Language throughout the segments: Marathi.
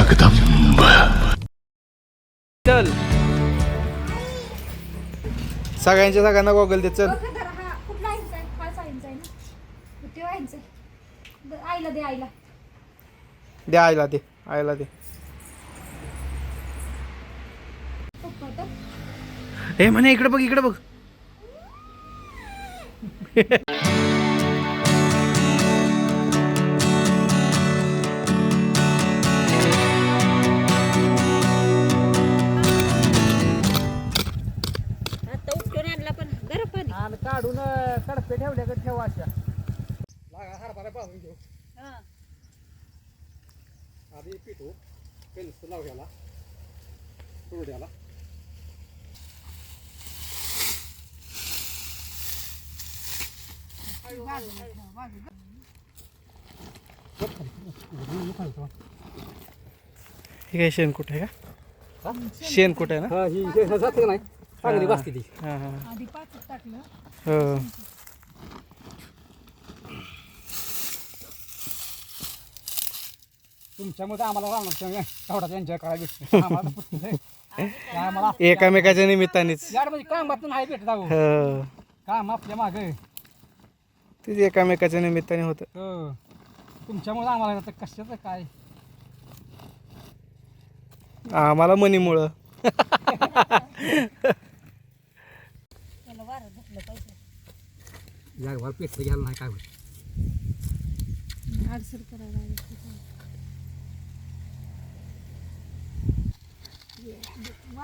जगदंब चल. सगळ्यांच्या सगळ्यांना गॉगल दे चल. कुठला आहे? आहे ना? आहे द- आईला दे आईला. दे आईला दे आईला दे. पप्पा तर. हे म्हणे इकडे बघ इकडे बघ. कडपे ठेवल्या का ठेवा अशा. लागा हरभरा पाहून घेऊ. हा. आधी पिठू पेन्स लाव घ्याला द्याला हे काय शेणकूट आहे का? शेणकूट आहे ना? हा ही हे जाते नाही? चांगली बसते ती. हां हां. आधी पाच टाकलं. हो. तुमच्यामध्ये आम्हाला राहणार तेवढाच एन्जॉय भेटतो आम्हाला पुस्तक आहे. आम्हाला एकामेकाच्या निमित्तानेच. म्हणजे कामातून आहे भेटत हो. काम आपल्या मागे. तेच एकामेकाच्या निमित्ताने होतं. हो. तुमच्यामुळे आम्हाला आता कशाचं काय? आम्हाला मनीमुळं त्याला वारं धरलं पाहिजे. जागभर पेटलं घ्यायला नाही काय होत? आडसर करायला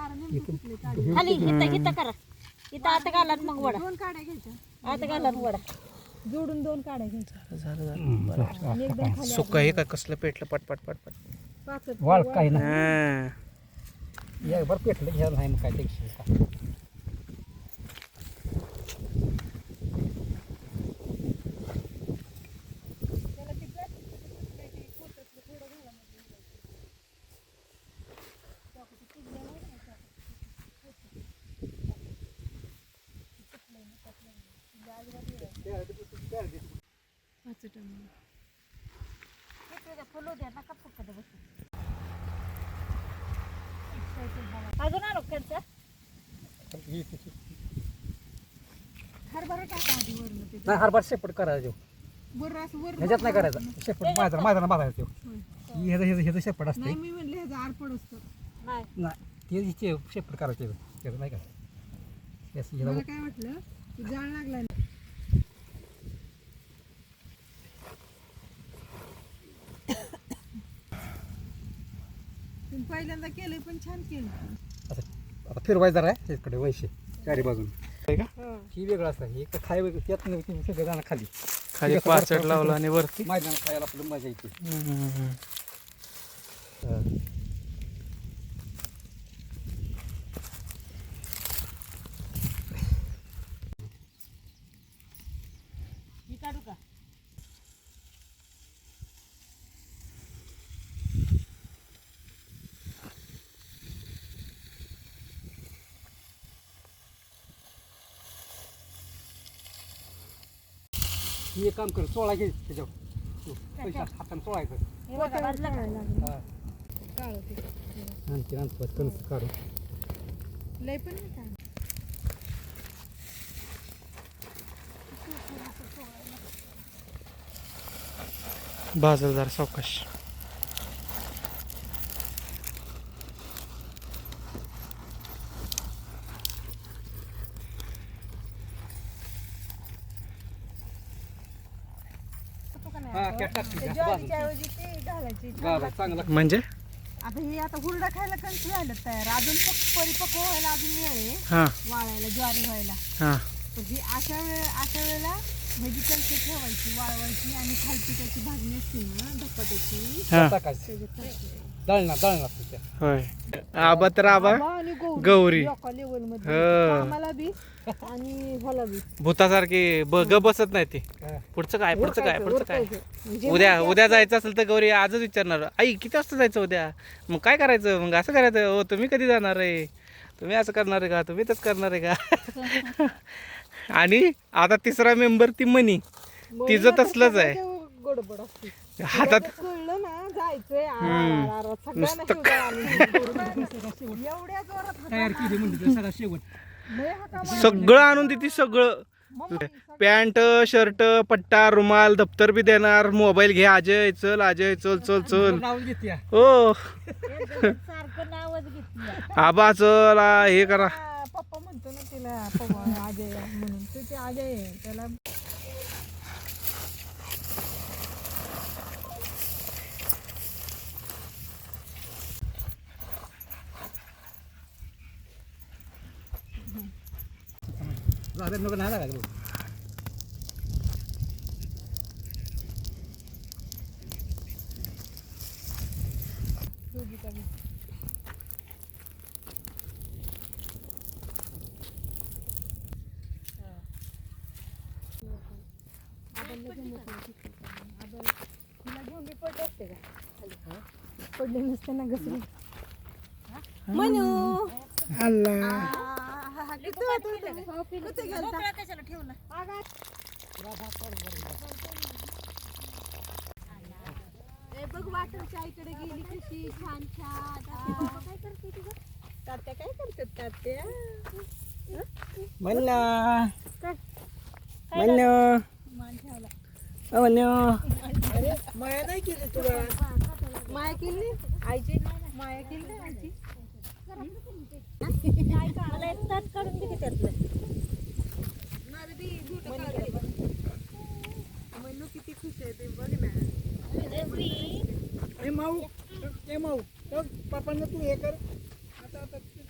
खाली हिता हिता करा. इथं आता घाला आणि मग वडा. दोन काड्या घ्यायच्या. आता घाला आणि वडा. जोडून दोन काड्या घ्यायच्या. झालं झालं सुक्का हे का कसलं पेटलं पट पट पट पट. पाच वाळ काही नाही. हां. जागभर पेटलं घ्यायला नाही मग काय टेन्शन पाच टन फुलू द्या नका फुकट बसू अजून आणू त्यांचा हरभरा टाका आधी वरनं ते नाही हरभर शेपट करायचं बरं असं वर ह्याच्यात नाही करायचं. शेपट मैदान मैदाना बांधायचं तो ह्याचं ह्याचं ह्याचं शेपट असते नाही मी म्हणले ह्याचा आरपड असतो. नाही. नाही ते हिचे शेपट करायचं त्याचं नाही करायचं. मला ह्याला काय वाटलं? की जाळ लागला पहिल्यांदा केलंय पण छान केलं आता आता फिरवायचं आहे इकडे वैशे. चारी बाजून. आहे का? ही. वेगळं असतं. हे तर खाय वेगळं त्यात नाही तुम्ही सगळं जाणं खाली. खाली पाचट लावला आणि वरती. मैदान खायला आपलं मजा येते. हम्म काढू का ही एक काम कर चोळा घे त्याच्यावर. पैसा हाताने चोळायचं हे हा. आणखी आणखी कणस काढून. लय पण नाही काय सावकाश. टाकते ते जास्त ज्वारीच्या बाजूला. ऐवजी ते घालायची. चांगलं. म्हणजे? आता हे आता हुरडा खायला कंच झालं तयार. अजून पक- परिपक्व व्हायला अजून वेळ आहे. हां. वाळायला ज्वारी व्हायला. हां. ही अशा वेळ अशा वेळेला ह्याची कणसं ठेवायची वाळवायची आणि खालची त्याची भाजणी असते ना धपाट्याची. हां. टाकायचं. त्याच्यात टाकायची. दळणार दळणार तिच्या होय. आबा तर आबा आणि गौरी. एका level मध्ये ह. आम्हाला बी आणि ह्याला बी. भूतासारखी ब ग बसत नाही ती. हा. पुढचं काय? पुढचं काय? पुढचं काय? उरकायचं. म्हणजे उद्या उद्या जायचं असेल तर गौरी आजच विचारणार. आई किती वाजता जायचं उद्या? मग काय करायचं? मग असं करायचं हो तुम्ही कधी जाणार आहे? तुम्ही असं करणार आहे का? तुम्ही तसं करणार आहे का? आणि आता तिसरा मेंबर ती मनी. तिचं तसलंच आहे. सगळ्यांचं गडबड असते. हातात कळलं ना जायचंय आरा, हम्म. आरा, आरा. सगळ्यांना नुसतं शिवता आली. एवढ्या जोरात तयार केली म्हणजे ते सगळा शेवट लय हाका सगळं आणून देते सगळं पॅन्ट शर्ट पट्टा रुमाल दप्तर बी देणार मोबाईल घे अजय चल अजय चल चल चल लावून घेते या. हो सारखं नावच घेतली आबा चल आ, हे करा पप्पा म्हणतो ना तिला पप्पा अजय म्हणून तू ते अजय आहे. त्याला झालं नको नाही लागायचं बघ. पडले नसते ना घसरून. म्हणू कशाला ठेवला बघ वाटरच्या आईकडे गेली कशी छान छान काय करते तुझं तात्या काय करतात तात्या म्हणला मान ठेवला अरे माया नाही केली तुला. माया केली आईची? माया केली आईची? मला एक ताट काढून दे की त्यातलं म्हणू किती खुश आहे ते बघ ना ए माऊ ए माऊ पापांना तू हे कर आता आता तिथे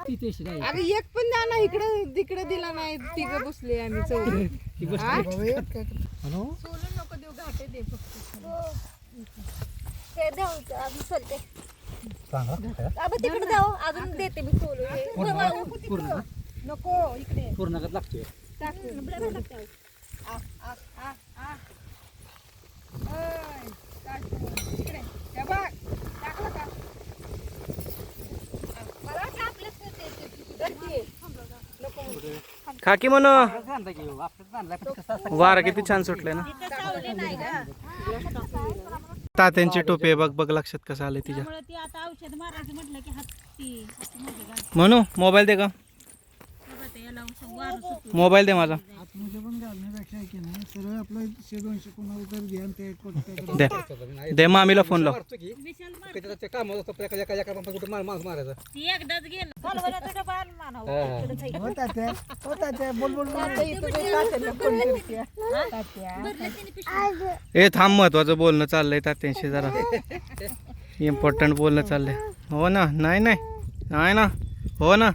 अगं एक पण द्या ना इकडं तिकडे दिला नाही तिघ बसले आम्ही चौघ ती गोष्ट हॅलो? सोलून नको देऊ घाटे दे फक्त. हे देऊ अजून सोलते सांगा अबा तिकडे जाऊ अजून देते मी सोलून हे. पूर्ण पूर्ण नको इकडे. पूर्ण लागतोय. आ, आ, आ. इकडे. हे बघ टाकलं का आ, मला वाटलं आपलंच ते- ते- ते- धर की. नको म्हणू. खाकी म्हण वारा किती छान सुटले ना तात्यांची टोपी आहे बघ बघ लक्षात कसं आलंय तिच्या. म्हणू मोबाईल दे का. मोबाईल दे माझा आतमध्ये पण घालण्यापेक्षा आहे की नाही सरळ आपलं शे दोनशे कोणाला तर घ्या आणि ते दे दे मामीला फोन लाव विशाल मार. ते काम होतं एका कुठे मार माणूस मारायचा ती एकदाच गेलं मानावं. ए थांब महत्वाचं बोलणं चाललंय तात्यांशी जरा. इम्पॉर्टंट बोलणं चाललंय. हो ना नाही नाही. नाही ना. हो ना.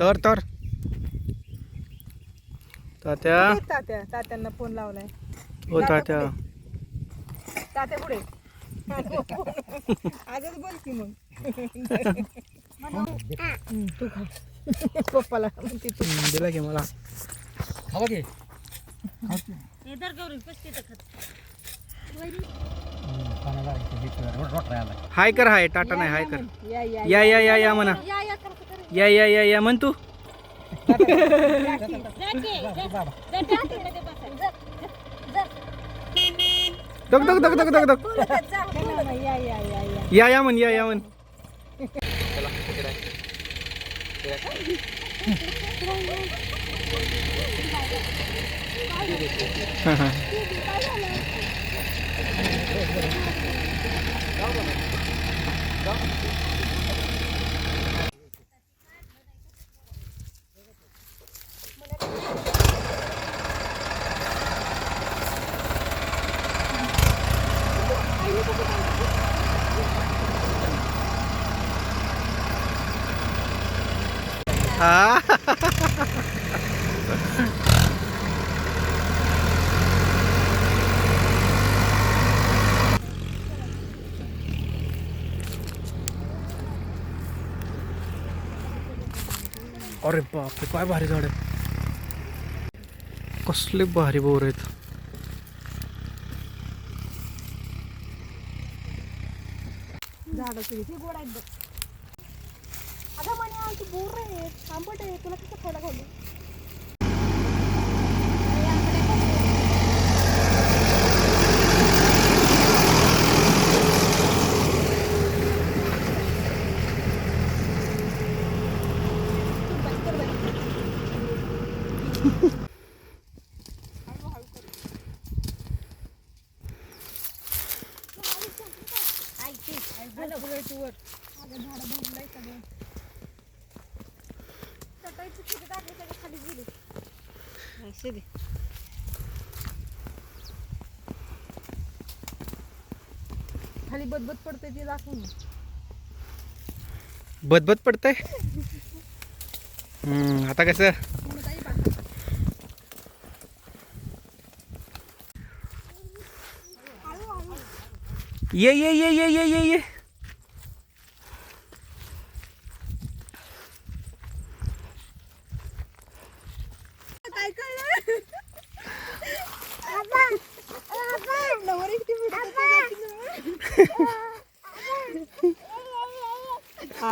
तर तर. तात्या तात्यांना फोन लावलाय हो तात्या तात्या पुढे आजच बोल की मग हम्म, तू खा पप्पाला म्हणते तू. दिला की मला खावा हे. हाय कर हाय टाटा नाही हाय कर या या या या या या म्हणा. या या या या म्हण तू डग डग डग डग डग डग या या म्हण या या म्हण. हा हा. जाऊ अरे बापरे काय भारी झाड आहे. कसले भारी बोर आहेत. झाडाचं गोड आहेत खाली बदबद पडते दाखवून बदबद पडतंय हम्म, आता कसं? ये ये ये ये ये ये ये.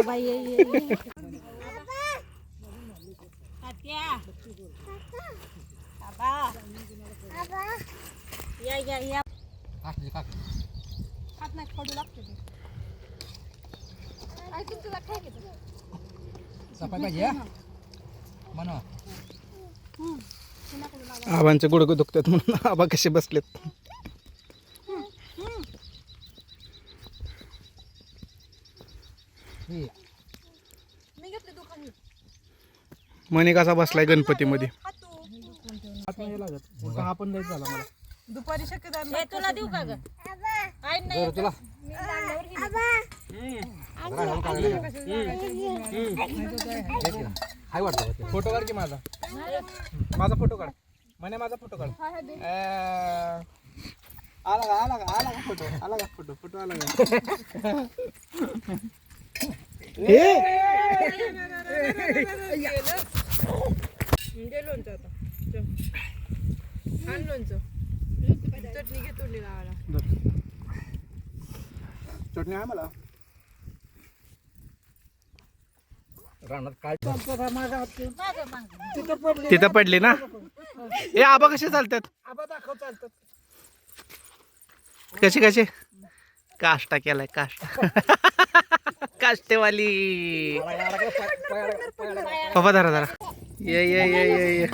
आबा ये ये ये. तात्या. आबा. या या या. काकी काकी. हात नाही खडू लागते ते. आई तुमचं काय घेतो? सफाई पाहिजे हा म्हणा. आबांचे गुडघे दुखतात म्हणून आबा कसे बसलेत हे मी घेतले दुकान मणी कसा बसलाय गणपतीमध्ये? नाही झाला मला दुपारी शक्यता हे तुला देऊ का ग? आई नाही बरं तुला. हाय वाटतं फोटो काढ की माझा. माझा फोटो काढ. म्हणे माझा फोटो काढ. अं, आला का आला का आला का फोटो? आला का फोटो? फोटो आला का? दे लोणचं आता आण लोणचं चटणी घे तोडली लावायला चटणी आहे मला रानात काय. तिथं पडली ना ए आबा कसे चालतात कसे कसे काष्टा केलाय काष्टा काष्टेवाली. पप्पा धरा धरा. ये ये ये ये ये.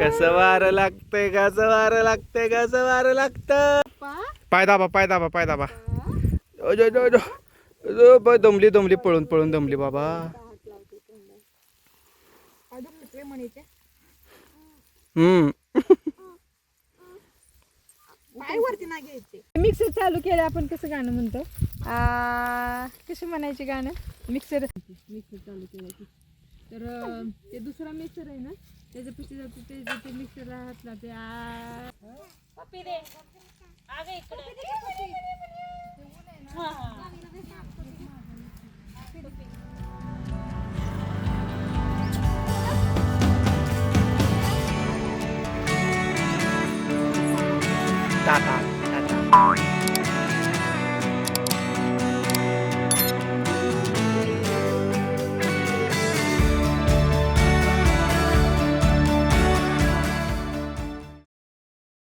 कसं वारं लागतंय कसं वारं लागतंय कसं वारं लागतं? पाय दाबा पाय दाबा पाय दाबा ओ, जो, जो, जो. जो, ब- दमली दमली पळून पळून दमली बाबा. हम्म. काय वरती ना घ्यायचे. मिक्सर चालू केलं आपण कसं गाणं म्हणतो? आ, कसं म्हणायचे गाणं? मिक्सर मिक्सर चालू केलं की. तर ते दुसरा मिक्सर आहे ना? त्याच्यापाशी जातो ते जे ते मिक्सर राहतला ते